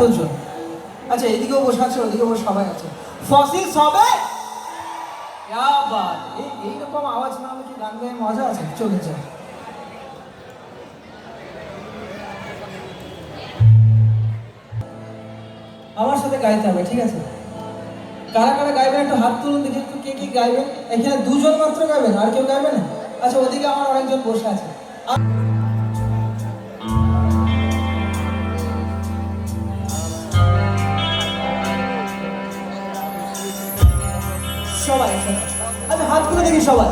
এতজন? আচ্ছা এদিকেও বসে আছে, ওদিকেও বসে সবাই আছে। বাত এই এইরকম আওয়াজ না কি গান গায়ে মজা আছে? চলে যায় আমার সাথে গাইতে হবে, ঠিক আছে? কারা কারা গাইবেন একটু হাত তুলুন, দেখি একটু কে কে গাইবেন। এখানে দুজন মাত্র গাইবেন, আর কেউ গাইবে না? আচ্ছা ওদিকে আমার অনেকজন বসে আছে। সবাই সবাই। আচ্ছা হাত তুলে দেখি সবাই